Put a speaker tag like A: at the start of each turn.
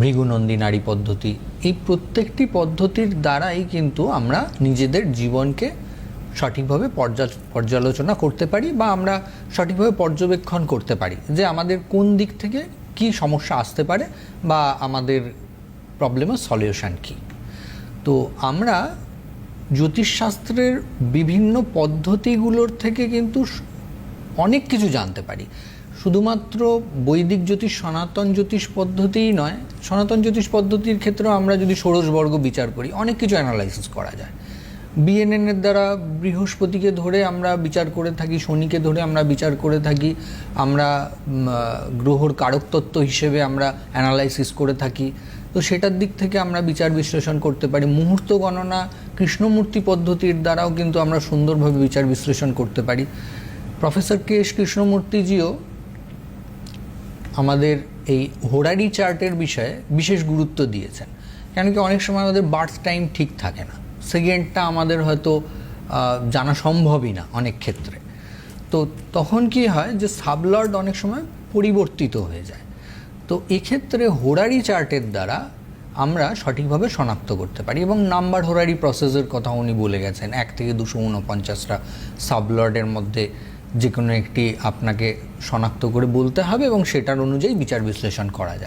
A: ভৃগুনন্দী নারী পদ্ধতি। এই প্রত্যেকটি পদ্ধতির দ্বারাই কিন্তু আমরা নিজেদের জীবনকে সঠিকভাবে পর্যা- পর্যালোচনা করতে পারি বা আমরা সঠিকভাবে পর্যবেক্ষণ করতে পারি যে আমাদের কোন দিক থেকে কি সমস্যা আসতে পারে বা আমাদের প্রবলেমের সলিউশন কী। তো আমরা জ্যোতিষশাস্ত্রের বিভিন্ন পদ্ধতিগুলোর থেকে কিন্তু অনেক কিছু জানতে পারি। শুধুমাত্র বৈদিক জ্যোতিষ, সনাতন জ্যোতিষ পদ্ধতিই নয়। সনাতন জ্যোতিষ পদ্ধতির ক্ষেত্রেও আমরা যদি ষোড়শবর্গ বিচার করি, অনেক কিছু অ্যানালাইসিস করা যায়। বিএনএন এর দ্বারা বৃহস্পতিকে ধরে আমরা বিচার করে থাকি, শনিকে ধরে আমরা বিচার করে থাকি, আমরা গ্রহর কারকতত্ত্ব হিসেবে আমরা অ্যানালাইসিস করে থাকি। তো সেটার দিক থেকে আমরা বিচার বিশ্লেষণ করতে পারি। মুহূর্ত গণনা, কৃষ্ণমূর্তি পদ্ধতির দ্বারাও কিন্তু আমরা সুন্দরভাবে বিচার বিশ্লেষণ করতে পারি। প্রফেসর কে এস কৃষ্ণমূর্তিজিও আমাদের এই হোরারি চার্টের বিষয়ে বিশেষ গুরুত্ব দিয়েছেন। কেন কি অনেক সময় আমাদের বার্থ টাইম ঠিক থাকে না। সেকেন্ডটা আমাদের হয়তো জানা সম্ভবই না অনেক ক্ষেত্রে। তো তখন কি হয় যে সাবলর্ড অনেক সময় পরিবর্তিত হয়ে যায়। তো এক্ষেত্রে হোরারি চার্টের দ্বারা আমরা সঠিকভাবে শনাক্ত করতে পারি এবং নাম্বার হোরারি প্রসেসের কথা উনি বলে গেছেন। এক থেকে দুশো উনপঞ্চাশটা সাবলর্ডের মধ্যে যে কোনো একটি আপনাকে শনাক্ত করে বলতে হবে এবং সেটার অনুযায়ী বিচার বিশ্লেষণ করা যায়।